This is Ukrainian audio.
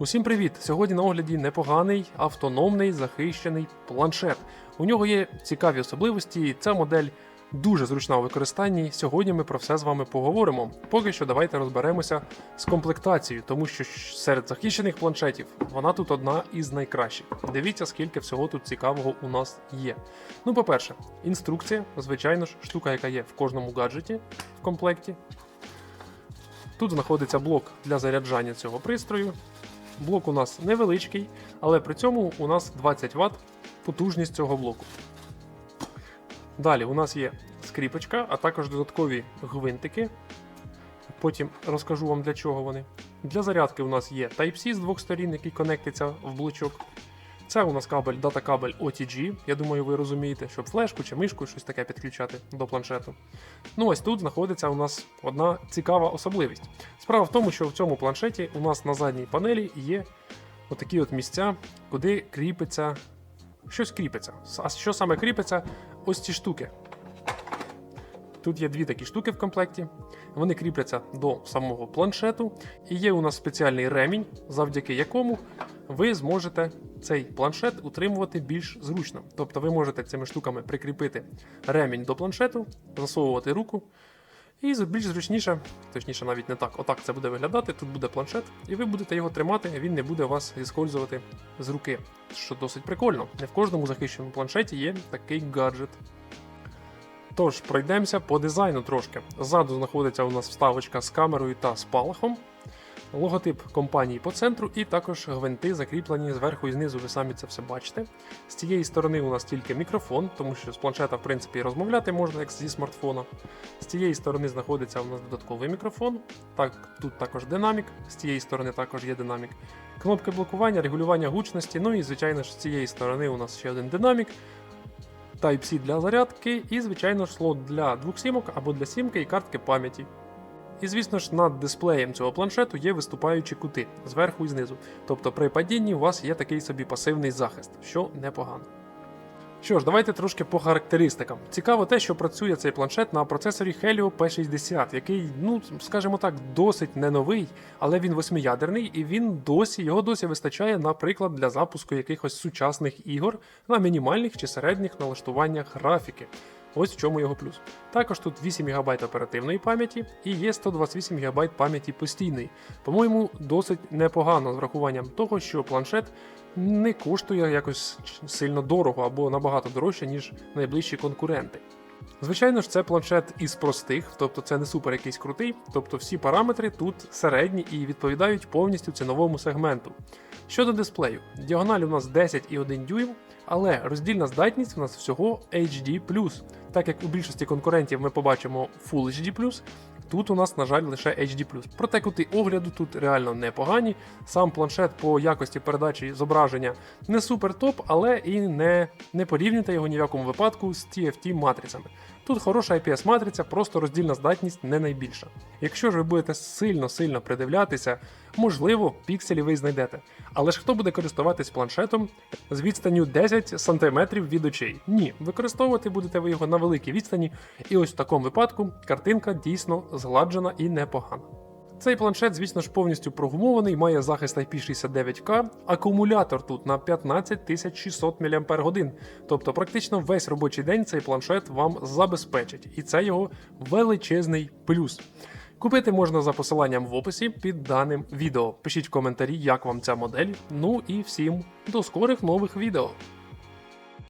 Усім привіт! Сьогодні на огляді непоганий автономний захищений планшет. У нього є цікаві особливості, і ця модель дуже зручна у використанні. Сьогодні ми про все з вами поговоримо. Поки що давайте розберемося з комплектацією, тому що серед захищених планшетів вона тут одна із найкращих. Дивіться, скільки всього тут цікавого у нас є. Ну, по-перше, інструкція, звичайно ж, штука, яка є в кожному гаджеті в комплекті. Тут знаходиться блок для заряджання цього пристрою. Блок у нас невеличкий, але при цьому у нас 20 Вт потужність цього блоку. Далі у нас є скріпочка, а також додаткові гвинтики. Потім розкажу вам для чого вони. Для зарядки у нас є Type-C з двох сторін, який конектиться в блочок. Це у нас кабель, дата-кабель OTG. Я думаю, ви розумієте, щоб флешку чи мишку щось таке підключати до планшету. Ну ось тут знаходиться у нас одна цікава особливість. Справа в тому, що в цьому планшеті у нас на задній панелі є отакі от місця, куди кріпиться. Щось кріпиться. А що саме кріпиться? Ось ці штуки. Тут є дві такі штуки в комплекті. Вони кріпляться до самого планшету. І є у нас спеціальний ремінь, завдяки якому ви зможете цей планшет утримувати більш зручно. Тобто ви можете цими штуками прикріпити ремінь до планшету, засовувати руку. І більш зручніше, точніше, навіть не так. Отак це буде виглядати. Тут буде планшет, і ви будете його тримати, він не буде вас зіскользувати з руки. Що досить прикольно. Не в кожному захищеному планшеті є такий гаджет. Тож, пройдемося по дизайну трошки. Ззаду знаходиться у нас вставочка з камерою та спалахом. Логотип компанії по центру, і також гвинти закріплені зверху і знизу, ви самі це все бачите. З цієї сторони у нас тільки мікрофон, тому що з планшета, в принципі, розмовляти можна, як зі смартфона. З цієї сторони знаходиться у нас додатковий мікрофон. Так, тут також динамік, з цієї сторони також є динамік. Кнопки блокування, регулювання гучності. Ну і, звичайно ж, з цієї сторони у нас ще один динамік. Type-C для зарядки, і, звичайно слот для двох сімок або для сімки і картки пам'яті. І, звісно ж, над дисплеєм цього планшету є виступаючі кути зверху і знизу. Тобто при падінні у вас є такий собі пасивний захист, що непогано. Що ж, давайте трошки по характеристикам. Цікаво те, що працює цей планшет на процесорі Helio P60, який, ну скажімо так, досить не новий, але він восьмиядерний і він досі його досі вистачає, наприклад, для запуску якихось сучасних ігор на мінімальних чи середніх налаштуваннях графіки. Ось в чому його плюс. Також тут 8 ГБ оперативної пам'яті і є 128 ГБ пам'яті постійної. По-моєму, досить непогано з врахуванням того, що планшет не коштує якось сильно дорого або набагато дорожче, ніж найближчі конкуренти. Звичайно ж, це планшет із простих, тобто це не супер якийсь крутий, тобто всі параметри тут середні і відповідають повністю ціновому сегменту. Щодо дисплею, діагональ у нас 10,1 дюйм, але роздільна здатність у нас всього HD+. Так як у більшості конкурентів ми побачимо Full HD+, тут у нас, на жаль, лише HD+. Проте кути огляду тут реально непогані. Сам планшет по якості передачі зображення не супер топ, але і не, не порівнюйте його ні в якому випадку з TFT матрицями. Тут хороша IPS матриця, просто роздільна здатність не найбільша. Якщо ж ви будете сильно-сильно придивлятися, можливо, пікселі ви знайдете. Але ж хто буде користуватись планшетом з відстанню 10 см від очей? Ні, використовувати будете ви його на великій відстані, і ось в такому випадку картинка дійсно згладжена і непогана. Цей планшет, звісно ж, повністю прогумований, має захист IP69K, акумулятор тут на 15600 мАч. Тобто, практично весь робочий день цей планшет вам забезпечить, і це його величезний плюс. Купити можна за посиланням в описі під даним відео. Пишіть в коментарі, як вам ця модель. Ну і всім до скорих нових відео.